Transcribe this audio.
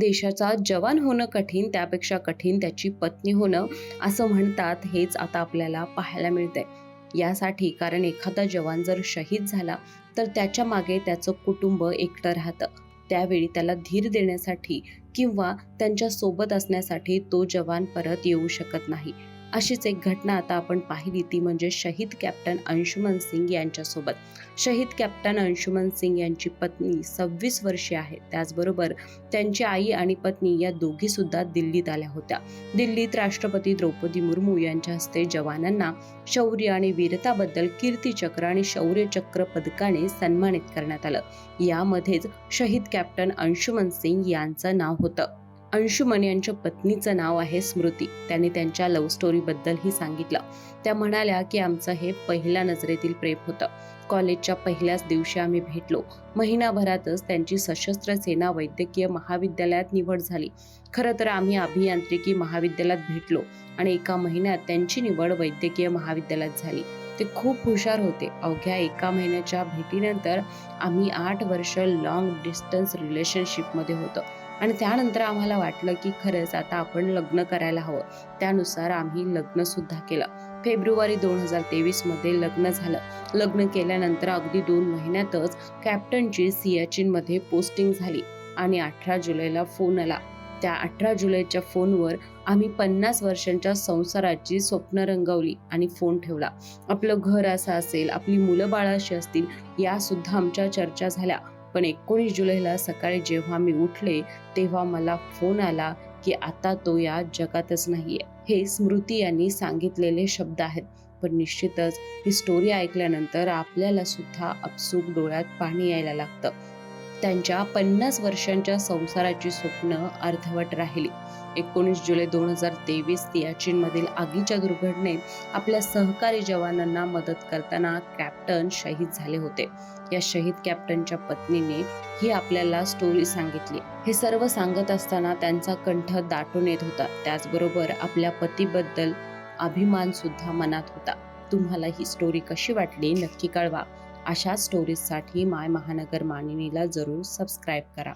देशाचा जवान होणं कठीण त्यापेक्षा कठीण त्याची पत्नी होणं असं म्हणतात हेच आता आपल्याला पाहायला मिळतंय. यासाठी कारण एखादा जवान जर शहीद झाला तर त्याच्यामागे त्याचं कुटुंब एकटं राहतं. त्यावेळी त्याला धीर देण्यासाठी किंवा त्यांच्यासोबत असण्यासाठी तो जवान परत येऊ शकत नाही. अशीच एक घटना आता आपण पाहिली ती म्हणजे शहीद कॅप्टन अंशुमन सिंग यांच्यासोबत. शहीद कॅप्टन अंशुमन सिंग यांची पत्नी सव्वीस वर्षे आहे त्याचबरोबर त्यांची आई आणि पत्नी या दोघी सुद्धा दिल्लीत आल्या होत्या. दिल्लीत राष्ट्रपती द्रौपदी मुर्मू यांच्या हस्ते जवानांना शौर्य आणि वीरताबद्दल कीर्तीचक्र आणि शौर्य चक्र पदकाने सन्मानित करण्यात आलं. यामध्येच शहीद कॅप्टन अंशुमन सिंग यांचं नाव होतं. अंशुमन यांच्या पत्नीचं नाव आहे स्मृती. त्यांनी त्यांच्या लव्ह स्टोरीबद्दलही सांगितलं. त्या म्हणाल्या की आमचं हे पहिल्या नजरेतील प्रेम होतं. कॉलेजच्या पहिल्याच दिवशी आम्ही भेटलो. महिनाभरातच त्यांची सशस्त्र सेना वैद्यकीय महाविद्यालयात निवड झाली. खरं तर आम्ही अभियांत्रिकी महाविद्यालयात भेटलो आणि एका महिन्यात त्यांची निवड वैद्यकीय महाविद्यालयात झाली. ते खूप हुशार होते. अवघ्या एका महिन्याच्या भेटीनंतर आम्ही आठ वर्ष लॉंग डिस्टन्स रिलेशनशिपमध्ये होतो. आणि त्यानंतर आम्हाला वाटलं की खरंच आता आपण लग्न करायला हवं. त्यानुसार आम्ही लग्न सुद्धा केलं. फेब्रुवारी दोन हजार तेवीसमध्ये लग्न झालं. लग्न केल्यानंतर अगदी दोन महिन्यातच कॅप्टनची सियाचीनमध्ये पोस्टिंग झाली आणि अठरा जुलैला फोन आला. त्या अठरा जुलैच्या फोनवर आम्ही पन्नास वर्षांच्या संसाराची स्वप्न रंगवली आणि फोन ठेवला. आपलं घर असं असेल आपली मुलं बाळ अशी असतील या सुद्धा आमच्या चर्चा झाल्या. पण एकोणीस जुलैला सकाळी जेव्हा मी उठले तेव्हा मला फोन आला की आता तो या जगातच नाहीये. हे स्मृती यांनी सांगितलेले शब्द आहेत. पण निश्चितच ही स्टोरी ऐकल्यानंतर आपल्याला सुद्धा अपसूक डोळ्यात पाणी यायला लागतं. त्यांच्या पन्नास वर्षांच्या संसाराची स्वप्न अर्धवट राहिली. एकोणीस जुलै दोन हजार तेवीस सियाचीनमधील आगीच्या दुर्घटनेत आपल्या सहकारी जवानांना मदत करताना कॅप्टन शहीद झाले होते. या शहीद कॅप्टनच्या पत्नीने ही आपल्याला स्टोरी सांगितली. हे सर्व सांगत असताना त्यांचा कंठ दाटून येत होता. त्याचबरोबर आपल्या पतीबद्दल अभिमान सुद्धा मनात होता. तुम्हाला ही स्टोरी कशी वाटली? नक्की कळवा. अशा स्टोरीजसाठी माय महानगर मानिनीला जरूर सबस्क्राईब करा.